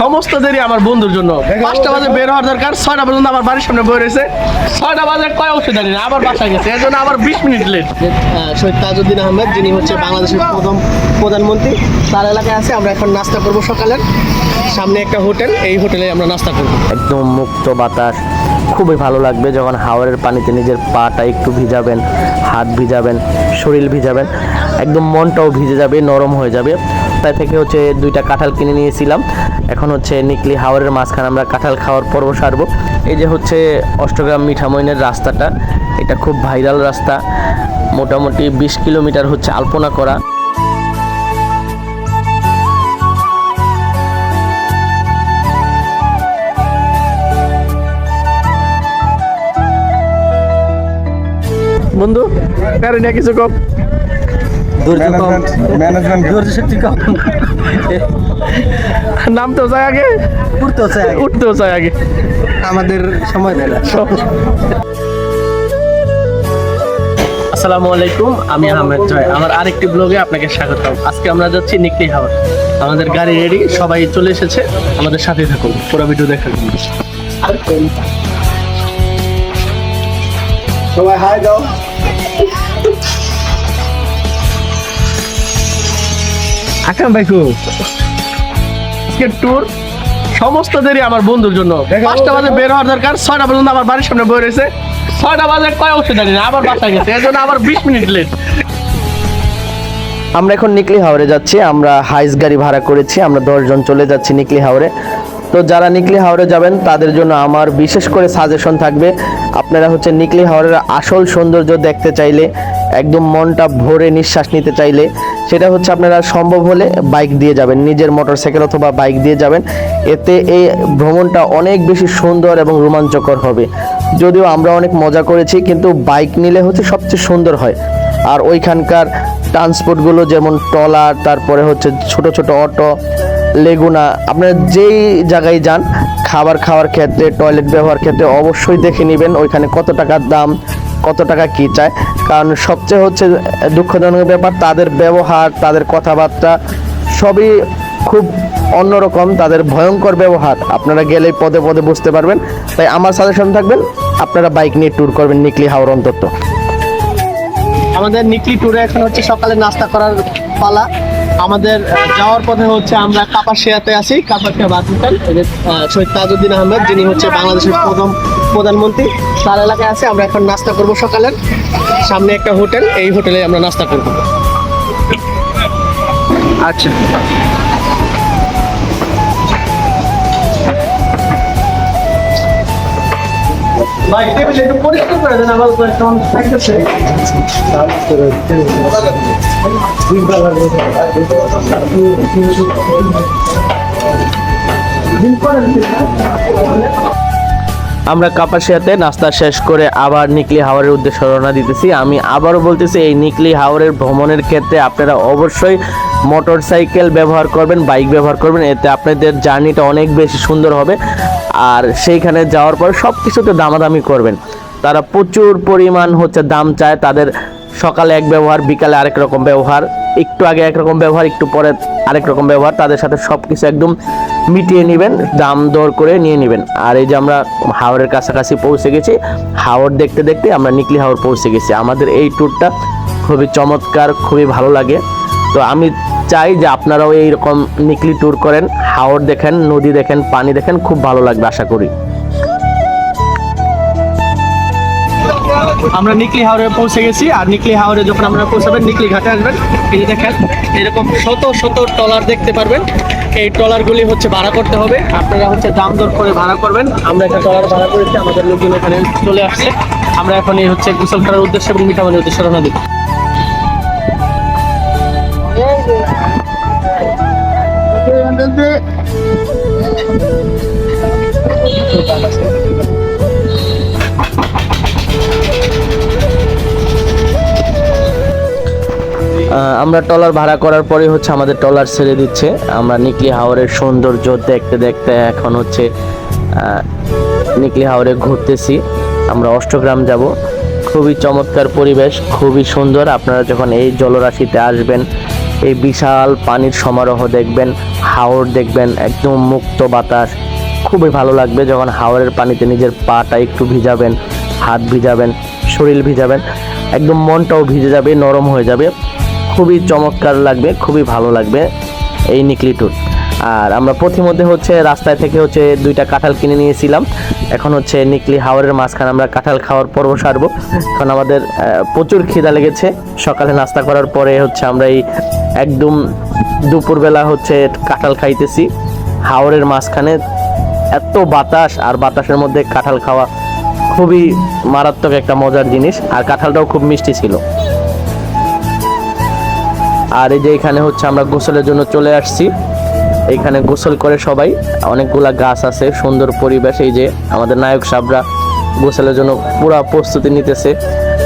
সমস্ত দেরি আমার বন্ধুর জন্য। পাঁচটা বাজে বের হওয়ার দরকার ছয়টা পর্যন্ত আমার বাড়ির সামনে বয়ে রয়েছে। ছয়টা বাজে কয় অবশ্যই জানি না আবার বাসায় গেছে। এর জন্য আবার বিশ মিনিট লেট শহীদ তাজউদ্দিন আহমেদ যিনি হচ্ছে বাংলাদেশের প্রথম প্রধানমন্ত্রী তার এলাকায় আছে। আমরা এখন নাস্তা করব সকালের। সামনে একটা হোটেল এই হোটেলে আমরা নাস্তা করব। একদম মুক্ত বাতাস। খুবই ভালো লাগবে যখন হাওয়ারের পানিতে নিজের পাটা একটু ভিজাবেন হাত ভিজাবেন শরীর ভিজাবেন। একদম মনটাও ভিজে যাবে নরম হয়ে যাবে। তাই থেকে হচ্ছে দুইটা কাঁঠাল কিনে নিয়েছিলাম। এখন হচ্ছে নিকলি হাওয়ারের মাঝখানে আমরা কাঁঠাল খাওয়ার পর্ব সারবো। এই যে হচ্ছে অষ্টগ্রাম মিঠামইনের রাস্তাটা, এটা খুব ভাইরাল রাস্তা। মোটামুটি বিশ কিলোমিটার হচ্ছে আলপনা করা। বন্ধু, কারণ কিছু কম। নামতেও চাই আগে। করতে চাই উঠতেও চাই আগে। আমাদের সময় দেয় না। আসসালামু আলাইকুম আমি আহমেদ জয় আমার আরেকটি ব্লগে আপনাকে স্বাগতম। আজকে আমরা যাচ্ছি নিকলি হাওয়ার আমাদের গাড়ি রেডি সবাই চলে এসেছে। আমাদের সাথে থাকুন পুরো ভিডিও দেখার জন্য। সবাই হাই দাও। ভাইকু আজকে ট্যুর সমস্ত দেরি আমার বন্ধুর জন্য। পাঁচটা বাজে বের হওয়ার দরকার ছয়টা পর্যন্ত আমার বাড়ির সামনে বই রয়েছে। ছয়টা বাজে কয় অবশ্যই জানি না আবার বাসায় গেছে এর জন্য আবার বিশ মিনিট লেট আমরা এখন নিকলি হাওড়ে যাচ্ছি আমরা হাইস গাড়ি ভাড়া করেছি আমরা দশজন চলে যাচ্ছি নিকলি হাওড়ে তো যারা নিকলি হাওড়ে যাবেন, তাদের জন্য আমার বিশেষ করে সাজেশন থাকবে, আপনারা হচ্ছে নিকলি হাওড়ের আসল সৌন্দর্য দেখতে চাইলে, একদম মনটা ভরে নিঃশ্বাস নিতে চাইলে, সেটা হচ্ছে আপনারা সম্ভব হলে বাইক দিয়ে যাবেন, নিজের মোটর সাইকেল অথবা বাইক দিয়ে যাবেন, এতে এই ভ্রমণটা অনেক বেশি সুন্দর এবং রোমাঞ্চকর হবে। যদিও আমরা অনেক মজা করেছি, কিন্তু বাইক নিলে হচ্ছে সবচেয়ে সুন্দর হয়। আর ওইখানকার ট্রান্সপোর্টগুলো যেমন ট্রলার, তারপরে হচ্ছে ছোট ছোট অটো লেগুনা আপনারা যেই জায়গায় যান, খাবার খাওয়ার ক্ষেত্রে টয়লেট ব্যবহার ক্ষেত্রে অবশ্যই দেখে নেবেন ওইখানে কত টাকার দাম, কত টাকা কি চায় কারণ সবচেয়ে হচ্ছে দুঃখজনক ব্যাপার, তাদের ব্যবহার, তাদের কথাবার্তা সবই খুব অন্যরকম, তাদের ভয়ঙ্কর ব্যবহার। আপনারা গেলেই পদে পদে বুঝতে পারবেন। তাই আমার সাজেশন থাকবেন, আপনারা বাইক নিয়ে ট্যুর করবেন নিকলি হাওর অন্তত। আমাদের নিকলি ট্যুরে এখন হচ্ছে সকালে নাস্তা করার পালা। আমাদের যাওয়ার পথে হচ্ছে আমরা কাপাসিয়াতে আছি, কাপাসিয়া বাস শহীদ তাজউদ্দিন আহমেদ, যিনি হচ্ছে বাংলাদেশের প্রথম প্রধানমন্ত্রী। তার এলাকায় আছে, আমরা এখন নাস্তা করব সকালের সামনে একটা হোটেল, এই হোটেলে আমরা নাস্তা করব। আচ্ছা। ভাই টেবিল একটু পরিষ্কার করে দেন আমার থাকতেছে। আমরা কাপাসিয়াতে নাস্তা শেষ করে আবার নিকলি হাওরের উদ্দেশ্যে রওনা দিতেছি। আমি আবারও বলতেছি, এই নিকলি হাওরের ভ্রমণের ক্ষেত্রে আপনারা অবশ্যই মোটর সাইকেল ব্যবহার করবেন, বাইক ব্যবহার করবেন। এতে আপনাদের জার্নিটা অনেক বেশি সুন্দর হবে। আর সেইখানে যাওয়ার পর সব কিছুতে দামাদামি করবেন। তারা প্রচুর পরিমাণ হচ্ছে দাম চায়, তাদের সকালে এক ব্যবহার, বিকালে আরেক রকম ব্যবহার, একটু আগে একরকম ব্যবহার, একটু পরে আরেক রকম ব্যবহার, তাদের সাথে সব কিছু একদম মিটিয়ে নেবেন, দাম দর করে নিয়ে নেবেন। আর এই যে আমরা হাওড়ের কাছাকাছি পৌঁছে গেছি হাওড় দেখতে দেখতে আমরা নিকলি হাওড় পৌঁছে গেছি। আমাদের এই ট্যুরটা খুবই চমৎকার, খুবই ভালো লাগে। তো আমি চাই যে আপনারাও এইরকম নিকলি ট্যুর করেন হাওড় দেখেন, নদী দেখেন, পানি দেখেন, খুব ভালো লাগবে, আশা করি। আমরা নিকলি হাওড়ে পৌঁছে গেছি, আর নিকলি হাওড়ে যখন আমরা পৌঁছাবেন, নিকলি ঘাটে আসবেন। এই দেখেন, এরকম শত শত ট্রলার দেখতে পারবেন। এই ট্রলারগুলি হচ্ছে ভাড়া করতে হবে। আপনারা হচ্ছে দাম দর করে ভাড়া করবেন। আমরা একটা ট্রলার ভাড়া করেছি, আমাদের লোকজন এখানে চলে আসছে। আমরা এখন এই হচ্ছে গোসল করার উদ্দেশ্যে এবং মিঠামানের উদ্দেশ্যে রওনা দিই আমরা ট্রলার ভাড়া করার পরে হচ্ছে আমাদের ট্রলার ছেড়ে দিচ্ছে। আমরা নিকলি হাওরের সৌন্দর্য দেখতে দেখতে এখন হচ্ছে নিকলি হাওরে ঘুরতেছি। আমরা অষ্টগ্রাম যাব। খুবই চমৎকার পরিবেশ, খুবই সুন্দর। আপনারা যখন এই জলরাশিতে আসবেন এই বিশাল পানির সমারোহ দেখবেন, হাওর দেখবেন, একদম মুক্ত বাতাস। খুবই ভালো লাগবে যখন হাওরের পানিতে নিজের পাটা একটু ভিজাবেন, হাত ভিজাবেন, শরীর ভিজাবেন, একদম মনটাও ভিজে যাবে, নরম হয়ে যাবে। খুবই চমৎকার লাগবে, খুবই ভালো লাগবে এই নিকলি ট্যুর আর আমরা প্রতিমধ্যে হচ্ছে রাস্তায় থেকে হচ্ছে দুইটা কাঁঠাল কিনে নিয়েছিলাম। এখন হচ্ছে নিকলি হাওরের মাঝখানে আমরা কাঁঠাল খাওয়ার পর্ব সারবো। কারণ আমাদের প্রচুর খিদা লেগেছে। সকালে নাস্তা করার পরে হচ্ছে আমরা এই একদম দুপুরবেলা হচ্ছে কাঁঠাল খাইতেছি। হাওরের মাঝখানে এত বাতাস আর বাতাসের মধ্যে কাঁঠাল খাওয়া খুবই মারাত্মক একটা মজার জিনিস। আর কাঁঠালটাও খুব মিষ্টি ছিল। আর এই যে এখানে হচ্ছে আমরা গোসলের জন্য চলে আসছি। এখানে গোসল করে সবাই। অনেকগুলা গাছ আছে, সুন্দর পরিবেশ, এই যে আমাদের নায়ক সাবরা গোসলের জন্য পুরা প্রস্তুতি নিতেছে।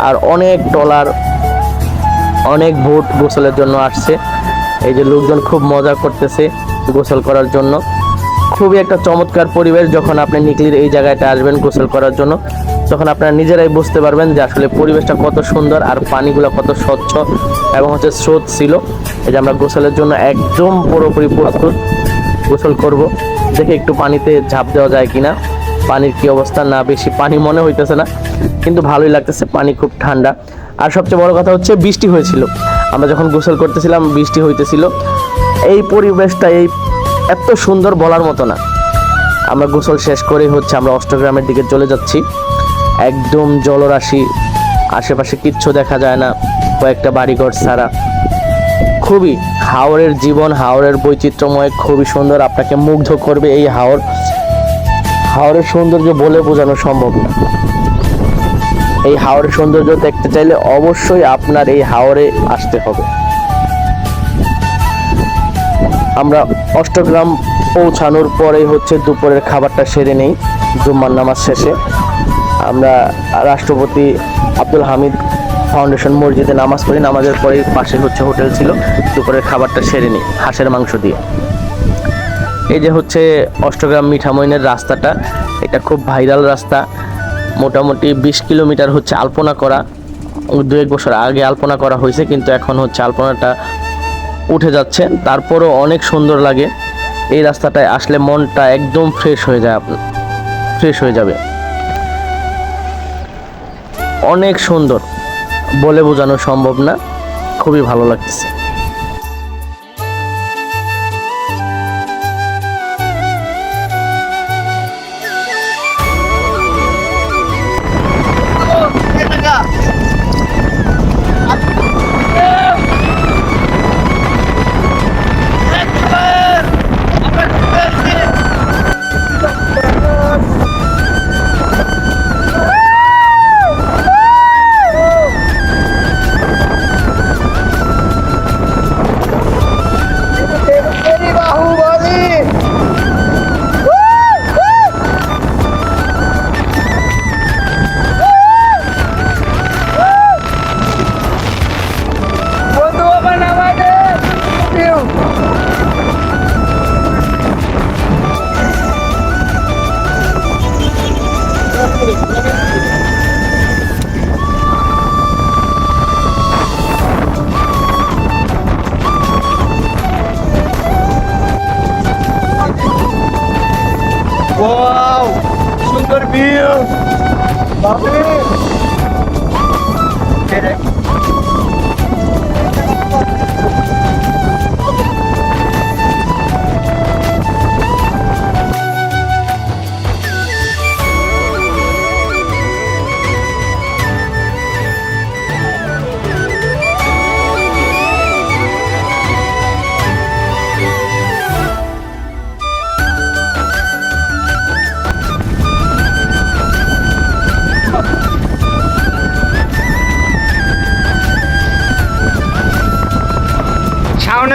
আর অনেক টলার, অনেক ভোট গোসলের জন্য আসছে। এই যে লোকজন খুব মজা করতেছে গোসল করার জন্য। খুবই একটা চমৎকার পরিবেশ যখন আপনি নিকলির এই জায়গাটা আসবেন গোসল করার জন্য। তখন আপনারা নিজেরাই বুঝতে পারবেন যে আসলে পরিবেশটা কত সুন্দর আর পানিগুলো কত স্বচ্ছ এবং হচ্ছে স্রোত ছিল। এই যে আমরা গোসলের জন্য একদম পুরোপুরি প্রস্তুত গোসল করব। দেখে একটু পানিতে ঝাঁপ দেওয়া যায় কিনা। পানির কি অবস্থা? না, বেশি পানি মনে হইতেছে না। কিন্তু ভালোই লাগতেছে, পানি খুব ঠান্ডা। আর সবচেয়ে বড় কথা হচ্ছে বৃষ্টি হয়েছিল। আমরা যখন গোসল করতেছিলাম, বৃষ্টি হইতেছিল। এই পরিবেশটা এই এত সুন্দর বলার মতো না। আমরা গোসল শেষ করেই হচ্ছে আমরা অষ্টগ্রামের দিকে চলে যাচ্ছি। একদম জলরাশি, আশেপাশে কিচ্ছু দেখা যায় না কয়েকটা বাড়িঘর ছাড়া। খুবই হাওরের জীবন, হাওরের বৈচিত্র্যময়, খুবই সুন্দর, আপনাকে মুগ্ধ করবে এই হাওর। হাওরের সৌন্দর্য বলে বোঝানো সম্ভব না। এই হাওরের সৌন্দর্য দেখতে চাইলে অবশ্যই আপনার এই হাওরে আসতে হবে। আমরা অষ্টগ্রাম পৌঁছানোর পরেই হচ্ছে দুপুরের খাবারটা সেরে নেই, জুম্মার নামাজ শেষে। আমরা রাষ্ট্রপতি আব্দুল হামিদ ফাউন্ডেশন মসজিদে নামাজ পড়ি। নামাজের পরেই পাশে হচ্ছে হোটেল ছিল। দুপুরের খাবারটা সেরে নিই হাঁসের মাংস দিয়ে। এই যে হচ্ছে অষ্টগ্রাম মিঠামইনের রাস্তাটা। এটা খুব ভাইরাল রাস্তা। মোটামুটি বিশ কিলোমিটার হচ্ছে আলপনা করা। দু এক বছর আগে আলপনা করা হয়েছে, কিন্তু এখন হচ্ছে আলপনাটা উঠে যাচ্ছে। তারপরও অনেক সুন্দর লাগে। এই রাস্তাটায় আসলে মনটা একদম ফ্রেশ হয়ে যায় আপনার ফ্রেশ হয়ে যাবে। অনেক সুন্দর বলে বোঝানো সম্ভব না খুবই ভালো লাগতেছে। সুন্দর ভিউ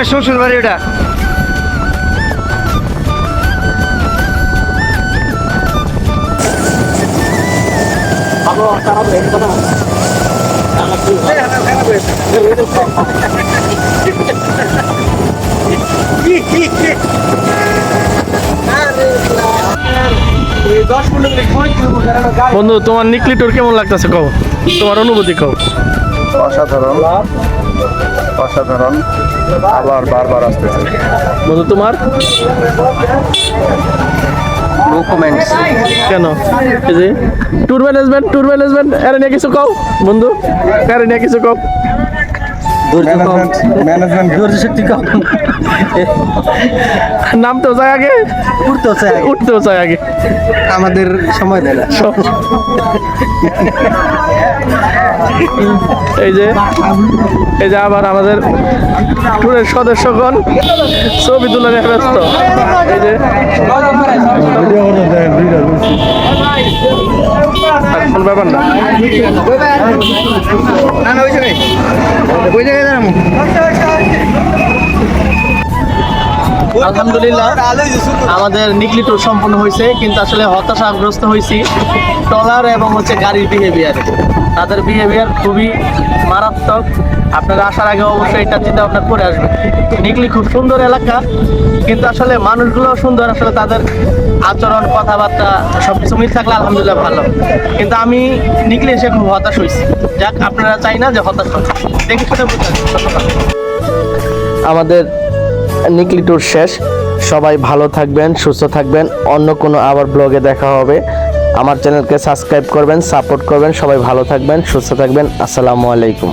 শাওনের শ্বশুর বাড়ি ওটা। বন্ধু তোমার নিকলি ট্যুর কেমন লাগতেছে? কও। তোমার অনুভূতি কও। অসাধারণ। অসাধারণ আবার বারবার আসতেছে। বন্ধু তোমার? ডকুমেন্টস কেন? এই যে ট্যুর ম্যানেজমেন্ট ট্যুর ম্যানেজমেন্ট এর নিয়ে কিছু কও বন্ধু? এর নিয়ে কিছু কও। নামতেও চাই আগে। উঠতেও চাই উঠতেও চাই আগে। আমাদের সময় দেয় না। এই যে এই যে আবার আমাদের ট্যুরের সদস্যগণ ছবি তোলা নিয়ে ব্যস্ত। এই যে। ব্যাপার না। না না ওই জায়গায় ওই জায়গায় আলহামদুলিল্লাহ, আমাদের নিকলি ট্যুর সম্পূর্ণ হয়েছে, কিন্তু আসলে হতাশাগ্রস্ত হয়েছি। ট্রলার এবং হচ্ছে গাড়ির বিহেভিয়ার তাদের বিহেভিয়ার খুবই মারাত্মক। আপনারা আসার আগে অবশ্যই এটা চিন্তা ভাবনা করে আসবেন। নিকলি খুব সুন্দর এলাকা, কিন্তু আসলে মানুষগুলো সুন্দর, আসলে তাদের আচরণ, কথাবার্তা সব কিছু মিল থাকলে আলহামদুলিল্লাহ ভালো। কিন্তু আমি নিকলি এসে খুব হতাশ হয়েছি। যাক, আপনারা চাই না যে হতাশ হন। দেখে বুঝতে আমাদের নিকলি ট্যুর শেষ। সবাই ভালো থাকবেন, সুস্থ থাকবেন। অন্য কোনো আবার ব্লগে দেখা হবে। আমার চ্যানেলকে সাবস্ক্রাইব করবেন সাপোর্ট করবেন। সবাই ভালো থাকবেন, সুস্থ থাকবেন। আসসালামু আলাইকুম।